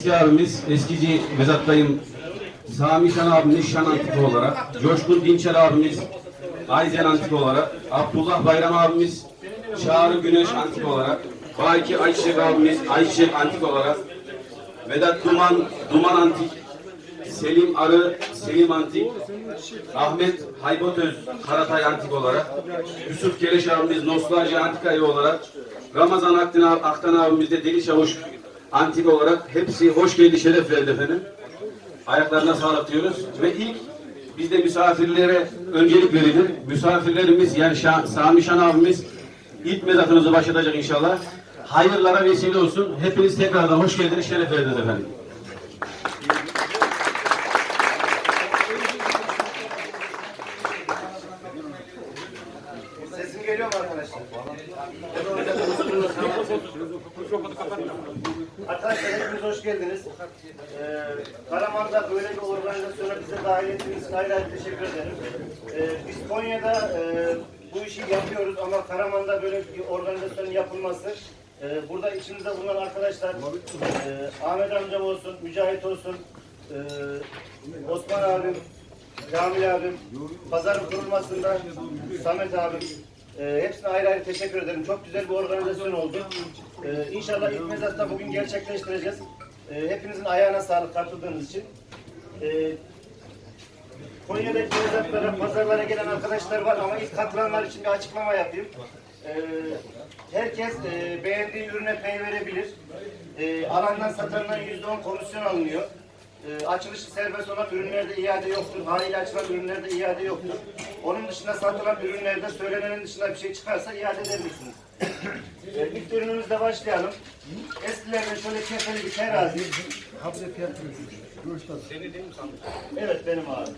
Eski abimiz, eskici Vezat dayım, Sami Şan abimiz Şan Antika olarak, Coşkun Dinçer abimiz Ayzen Antika olarak, Abdullah Bayram abimiz Çağrı Güneş Antika olarak, Baki Ayşe abimiz Ayşe Antik olarak, Vedat Duman, Duman Antik, Selim Arı, Selim Antik, Ahmet Haybotöz, Karatay Antik olarak, Yusuf Keleş abimiz Nostalji Antika evi olarak, Ramazan Aktan, Aktan abimiz de Deli Çavuş Antik olarak hepsi hoş geldi, şeref verdi efendim. Ayaklarına sağlık diyoruz ve ilk bizde misafirlere öncelik verilir. Misafirlerimiz yani Şah, Sami Şan abimiz ilk mezatınızı başlatacak inşallah. Hayırlara vesile olsun. Hepiniz tekrardan hoş geldiniz, şeref verdiniz efendim. Sesim geliyor mu arkadaşlar? Arkadaşlar hepiniz hoş geldiniz. Ee, Karaman'da böyle bir organizasyona bize dahil ettiğiniz için ayrı ayrı teşekkür ederim. Ee, biz Konya'da e, bu işi yapıyoruz ama Karaman'da böyle bir organizasyonun yapılması e, burada içimizde bulunan arkadaşlar e, Ahmet amcam olsun, Mücahit olsun, e, Osman abim, Kamil abim, pazarın kurulmasında Samet abim, e, hepsine ayrı ayrı teşekkür ederim. Çok güzel bir organizasyon oldu. E, inşallah ilk mezatta bugün gerçekleştireceğiz. E, hepinizin ayağına sağlık katıldığınız için. E, Konya'daki mezatlara, pazarlara gelen arkadaşlar var ama ilk katılanlar için bir açıklama yapayım. E, herkes e, beğendiği ürüne pay verebilir. E, alandan satandan %10 komisyon alınıyor. E, açılışı serbest olan ürünlerde iade yoktur. Haliyle açılan ürünlerde iade yoktur. Onun dışında satılan ürünlerde söylenenin dışında bir şey çıkarsa iade edebilirsiniz. E, ilk ürünümüzle başlayalım. Eskilerden şöyle kefeli bir terazi. Evet benim abi.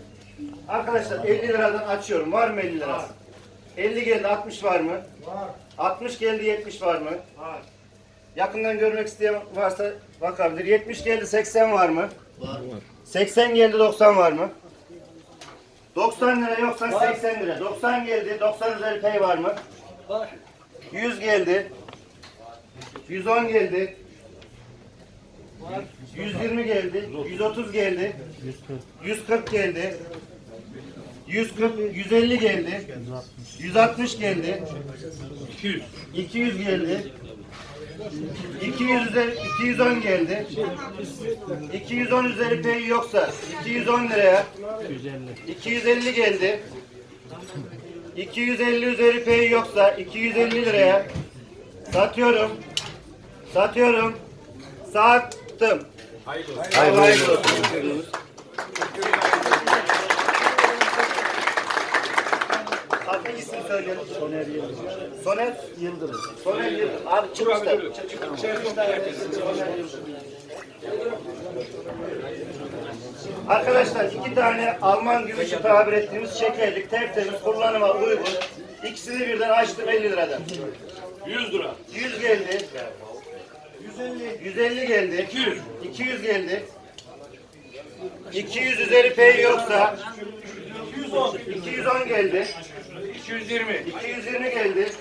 Arkadaşlar 50 liradan açıyorum. Var mı 50 lirası? 50 geldi 60 var mı? Var. 60 geldi 70 var mı? Var. Yakından görmek isteyen varsa bakabilir. 70 geldi 80 var mı? Var. 80 geldi 90 var mı? 90 lira yoksa 80 lira. 90 geldi 90 üzeri pay var mı? Var. 100 geldi. 110 geldi. 120 geldi. 130 geldi. 140 geldi. 140, 150 geldi. 160 geldi. 200. 200 geldi. 200 üzeri, 210 geldi. 210 üzeri pay yoksa 210 liraya. 250 geldi. 250 üzeri pay yoksa 250 liraya. Satıyorum. Satıyorum. Sattım. Hayırlı olsun. Hayırlı olsun. İsmi söyleyelim. Soner Yıldırım. Soner Yıldırım. Soner Yıldırım. Abi çık işte. Çık, çık, çık. Soner Yıldırım. Arkadaşlar iki tane Alman gümüşü tabir ettiğimiz şekerlik tertemiz kullanıma uygun. İkisini birden açtım 50 liradan. 100 lira. 100 geldi. 150. 150 geldi. 200. 200 geldi. 200 üzeri pay yoksa 210. 210 geldi. 220. 220 geldi.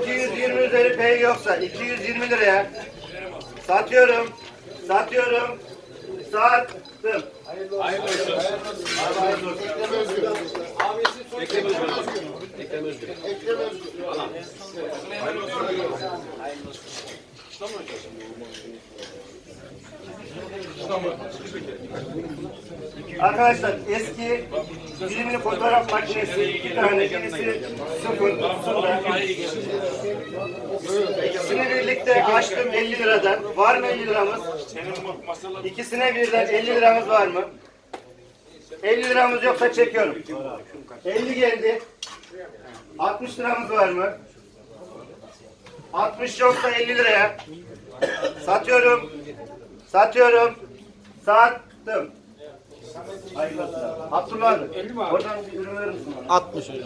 220 üzeri pay yoksa 220 liraya satıyorum. Satıyorum. Sattım. Hayırlı olsun. Ekrem Özgür. Ekrem Özgür. Arkadaşlar eski dilimli fotoğraf makinesi iki tane birisi sıfır sıfır. İkisini birlikte açtım 50 liradan. Var mı 50 liramız? İkisine birden 50 liramız var mı? 50 liramız yoksa çekiyorum. 50 geldi. 60 liramız var mı? 60 yoksa 50 liraya. Satıyorum. Satıyorum. Sattım. Hayırlı olsun. Abdullah abi. Oradan bir ürün verir misin bana? 60 öyle.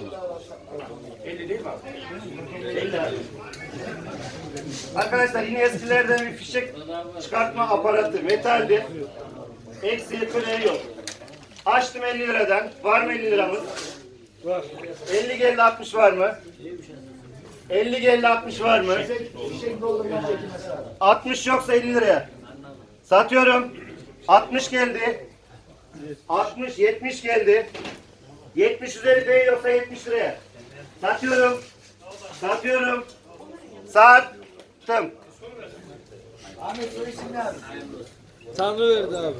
50 değil mi abi? 50 abi. Arkadaşlar yine eskilerden bir fişek çıkartma aparatı. Metaldi. Eksiği kırığı yok. Açtım 50 liradan. Var mı 50 liramız? Var. 50 geldi 60 var mı? 50 geldi 60 var mı? 60 yoksa 50 liraya. Satıyorum. 60 geldi. 60 70 geldi. 70 üzeri P yoksa 70 liraya. Satıyorum. Satıyorum. Sattım. Tanrı verdi abi.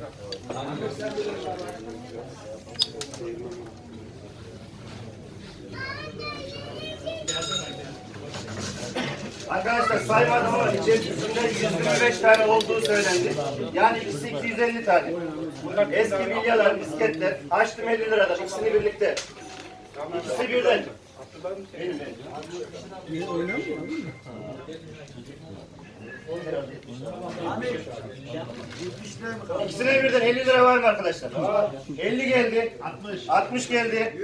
Arkadaşlar saymadım ama içerisinde 125 tane olduğu söylendi. Yani ikisi 250 tane. Eski bilyalar, misketler. Açtım 50 liradan ikisini birlikte. İkisi birden. Benim. İkisine birden 50 lira var mı arkadaşlar? 50 geldi. 60. 60 geldi.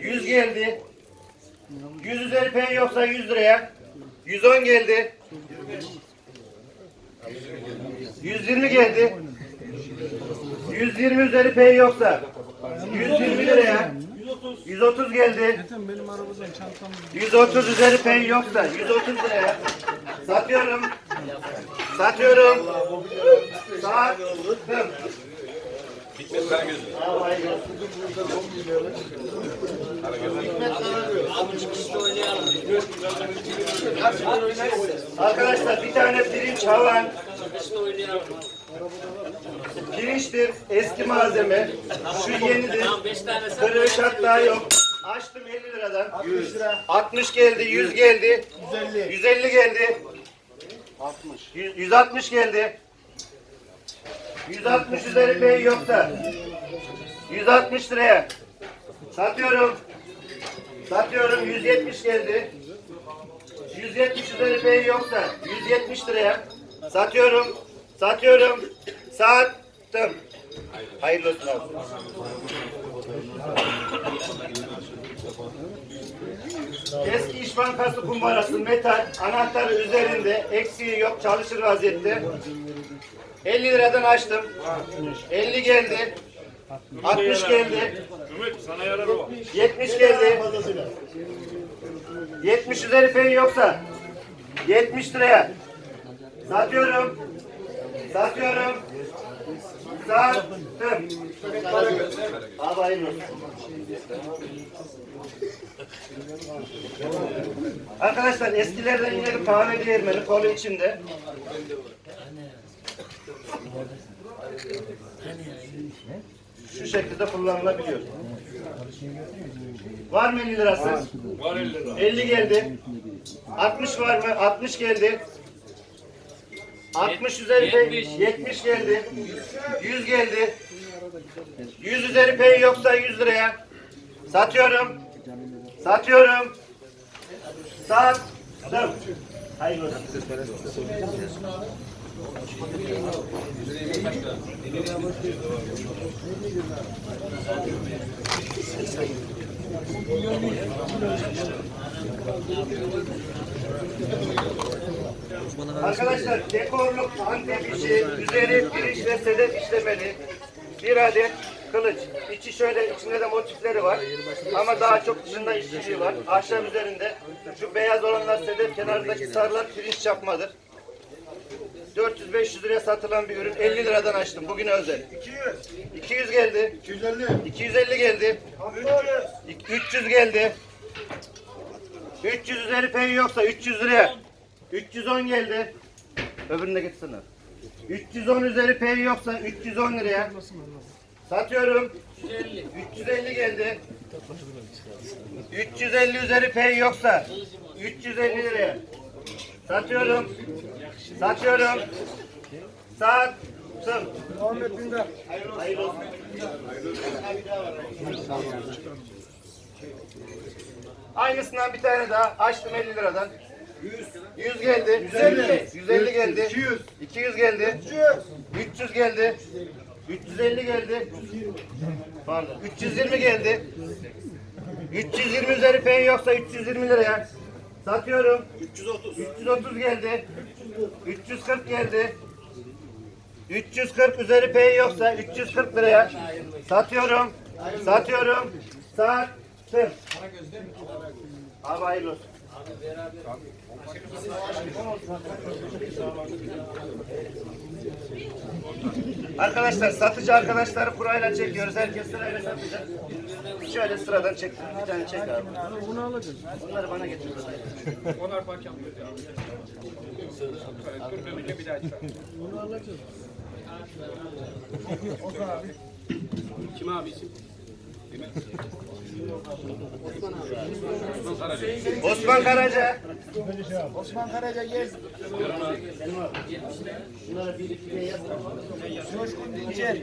100 geldi. 100 üzeri P yoksa 100 liraya. 110 geldi. 120 geldi. 120 üzeri P yoksa 120 liraya. 130 geldi. 130 üzeri P yoksa 130 liraya. Satıyorum. Satıyorum. Sattım. Arkadaşlar bir tane pirinç havan. Pirinçtir, eski malzeme. Şu yenidir. Kırığı hatta yok. Açtım 50 liradan. 60 lira. 60 geldi, 100 geldi. 150. 150 geldi. 60. 160 geldi. 160 üzeri bey yoksa. 160 liraya. Satıyorum. Satıyorum 170 geldi. 170 üzeri bey yoksa 170 liraya. Satıyorum. Satıyorum. Sattım. Hayırlı olsun. Eski İş Bankası kumbarası metal anahtarı üzerinde eksiği yok çalışır vaziyette. 50 liradan açtım. 50 geldi. 60 geldi. Ümit sana yarar o. 70 geldi. 70 üzeri pen yoksa 70 liraya satıyorum. Satıyorum. Sattım. Abi hayırlı olsun. Arkadaşlar eskilerden yine bir kahve değirmeni kolu içinde. Şu şekilde kullanılabiliyor. Var mı 50 lirası? Var 50 lira. 50 geldi. 60 var mı? 60 geldi. 60 üzeri pay 70 geldi. 100 geldi. 100 üzeri pay yoksa 100 liraya. Satıyorum. Satıyorum. Sattım. Hayırlı olsun. Arkadaşlar dekorluk antep işi, üzeri pirinç ve sedef işlemeli. Bir adet kılıç. İçi şöyle, içinde de motifleri var. Ama daha çok dışında işçiliği var. Ahşap üzerinde. Şu beyaz olanlar sedef, kenardaki sarılar pirinç çapmadır. 400-500 liraya satılan bir ürün 50 liradan açtım bugün özel. 200. 200 geldi. 250. 250 geldi. 300. 300 geldi. 300 üzeri pay yoksa 300 liraya. 310 geldi. Öbürüne gitsene. 310 üzeri pay yoksa 310 liraya. Satıyorum. 350 geldi. 350 üzeri pay yoksa 350 liraya. Satıyorum. Satıyorum. Sattım. Muhammed Dündar. Hayırlı olsun. Aynısından bir tane daha açtım 50 liradan. 100. 100 geldi. 150. 150 geldi. 200. 200 geldi. 300 geldi. 350 geldi. Pardon. 320 geldi. 320 üzeri pen yoksa 320 liraya. Satıyorum. 330. 330 geldi. 340 geldi. 340 üzeri P yoksa 340 liraya satıyorum. Satıyorum. Sattım. Abi hayırlı olsun. Arkadaşlar satıcı arkadaşları kurayla çekiyoruz. Herkes sırayla satacak. Şöyle sıradan çek. Bir tane çek abi. Bunu alacağız. Bunları bana getir. Kim abi isim? Osman Karaca. Osman Karaca gel. Bunlara bir iki yaz. Coşkun Dinçer.